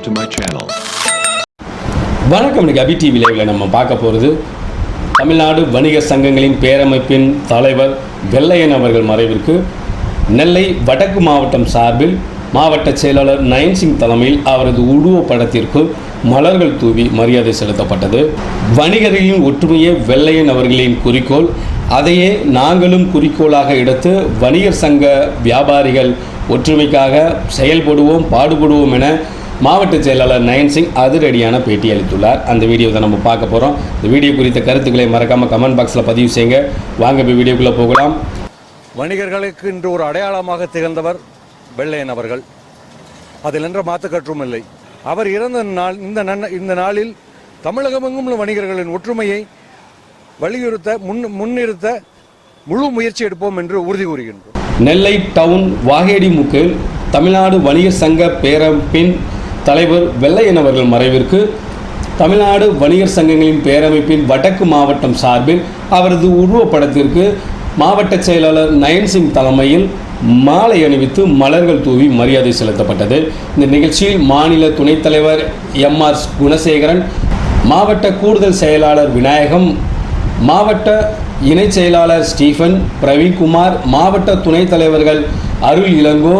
subscribe to my channel. வணக்கம் இன்னைக்கு அபி TV லைவ்ல நம்ம பார்க்க போகிறது தமிழ்நாடு வணிக சங்கங்களின் பேரமைப்பின் தலைவர் வெள்ளையன் அவர்கள் மறைவிற்கு. நெல்லை வடக்கு மாவட்டம் சார்பில் மாவட்ட செயலாளர் நயன் சிங் தலைமையில் அவரது உருவப் படத்திற்கு மலர்கள் தூவி மரியாதை செலுத்தப்பட்டது. வணிகர்களின் ஒற்றுமையே வெள்ளையன் அவர்களின் குறிக்கோள். அதையே நாங்களும் குறிக்கோளாக எடுத்து வணிகர் சங்க வியாபாரிகள் ஒற்றுமைக்காக செயல்படுவோம் பாடுபடுவோம் என மாவட்ட செயலாளர் நயன் சிங் அதிரடியான பேட்டி அளித்துள்ளார். அந்த வீடியோ தான் நம்ம பார்க்க போகிறோம் இந்த வீடியோ குறித்த கருத்துக்களை மறக்காமல் கமெண்ட் பாக்ஸில் பதிவு செய்யுங்க. வாங்க இப்போ வீடியோக்குள்ளே போகலாம். வணிகர்களுக்கு இன்று ஒரு அடையாளமாக திகழ்ந்தவர் வெள்ளையன் அவர்கள். அதில் என்ற மாற்றுக்கற்றும் இல்லை. அவர் இறந்த நாள் இந்த நன்ன இந்த நாளில் தமிழகமெங்கும் உள்ள வணிகர்களின் ஒற்றுமையை வலியுறுத்த முன் முன்னிறுத்த முழு முயற்சி எடுப்போம் என்று உறுதி கூறுகின்றோம். நெல்லை டவுன் வாகேடி முக்கில் தமிழ்நாடு வணிகர் சங்க பேரமைப்பின் தலைவர் வெள்ளையன் அவர்கள் மறைவிற்கு தமிழ்நாடு வணிகர் சங்கங்களின் பேரமைப்பின் வடக்கு மாவட்டம் சார்பில் அவரது உருவப்படத்திற்கு மாவட்ட செயலாளர் நயன்சிங் தலைமையில் மாலை அணிவித்து மலர்கள் தூவி மரியாதை செலுத்தப்பட்டது. இந்த நிகழ்ச்சியில் மாநில துணைத் தலைவர் எம் ஆர் குணசேகரன் மாவட்ட கூடுதல் செயலாளர் விநாயகம் மாவட்ட இணைச் செயலாளர் ஸ்டீஃபன் பிரவீன்குமார் மாவட்ட துணைத் தலைவர்கள் அருள் இளங்கோ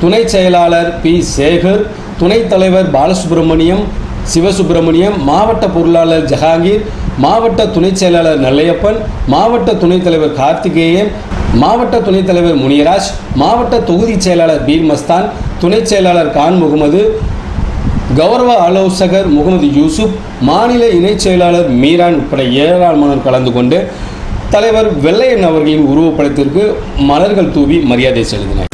துணை செயலாளர் பி. சேகர் துணைத் தலைவர் பாலசுப்ரமணியம் சிவசுப்பிரமணியம் மாவட்ட பொருளாளர் ஜஹாங்கீர் மாவட்ட துணைச் செயலாளர் நல்லையப்பன் மாவட்ட துணைத் தலைவர் கார்த்திகேயன் மாவட்ட துணைத் தலைவர் முனியராஜ் மாவட்ட தொகுதி செயலாளர் பீர் மஸ்தான் துணைச் செயலாளர் கான் முகமது கௌரவ ஆலோசகர் முகமது யூசுப் மாநில இணைச் செயலாளர் மீரான் உட்பட ஏராளமானோர் கலந்து கொண்டு தலைவர் வெள்ளையன் அவர்களின் உருவப்படத்திற்கு மலர்கள் தூவி மரியாதை செலுத்தினர்.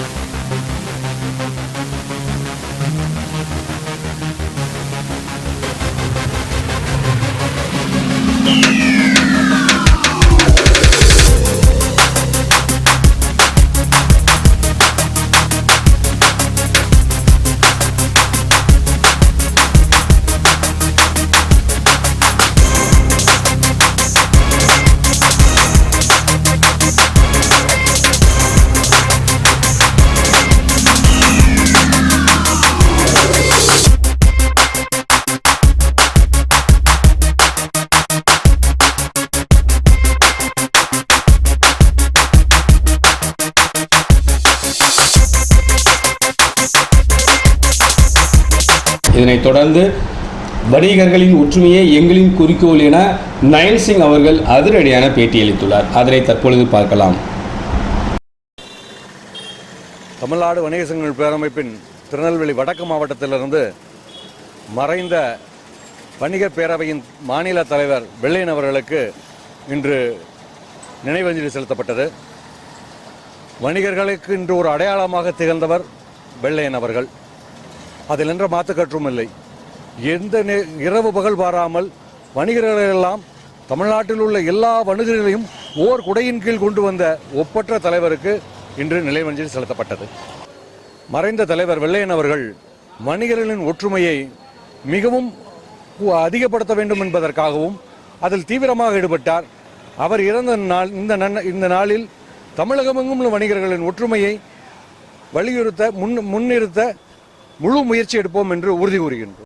இதனைத் தொடர்ந்து வணிகர்களின் ஒற்றுமையே எங்களின் குறிக்கோள் என நயன் சிங் அவர்கள் அதிரடியான பேட்டியளித்துள்ளார் அதனை தற்பொழுது பார்க்கலாம். தமிழ்நாடு வணிக சங்கங்கள் பேரமைப்பின் திருநெல்வேலி வடக்கு மாவட்டத்திலிருந்து மறைந்த வணிக பேரவையின் மாநில தலைவர் வெள்ளையன் அவர்களுக்கு இன்று நினைவஞ்சலி செலுத்தப்பட்டது. வணிகர்களுக்கு இன்று ஒரு அடையாளமாக திகழ்ந்தவர் வெள்ளையன் அவர்கள். அதில் என்ற மாற்றுக்கற்றும் இல்லை. எந்த நே- இரவு பகல் பாராமல் வணிகர்களெல்லாம் தமிழ்நாட்டில் உள்ள எல்லா வணிகர்களையும் ஓர் குடையின் கீழ் கொண்டு வந்த ஒப்பற்ற தலைவருக்கு இன்று நிலைவஞ்சலி செலுத்தப்பட்டது. மறைந்த தலைவர் வெள்ளையன் அவர்கள் வணிகர்களின் ஒற்றுமையை மிகவும் அதிகப்படுத்த வேண்டும் என்பதற்காகவும் அதில் தீவிரமாக ஈடுபட்டார். அவர் இறந்த நாள் இந்த இந்த நாளில் தமிழகமெங்கும் உள்ள வணிகர்களின் ஒற்றுமையை வலியுறுத்த முன் முன்னிறுத்த முழு முயற்சி எடுப்போம் என்று உறுதி கூறுகின்றோம்.